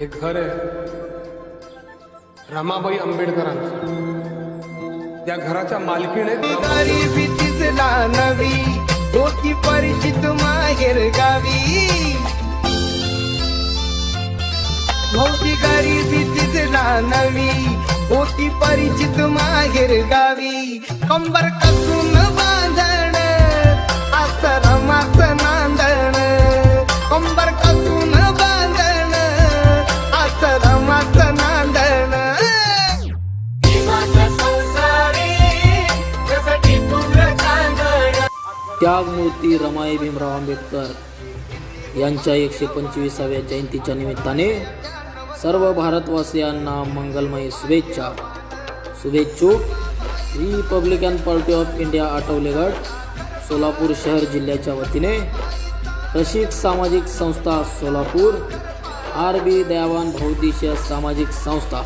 हे घर? आहे रमाबाई आंबेडकरांच. त्या घराच्या मालकीने डोकी परिचित माहेर गावी. मोठी गारी तिथला नवी होती परिचित माहेर गावी. कंबर कसू त्यागमूर्ती रमाई भीमराव आंबेडकर यांच्या एकशे पंचवीसाव्या जयंतीच्या निमित्ताने सर्व भारतवासियांना मंगलमय शुभेच्छा. शुभेच्छुक Republican party of India आठवलेगड Solapur शहर जिल्ह्याच्या वतीने रशिक सामाजिक संस्था सोलापूर आर बी दयावान भौदिश सामाजिक संस्था.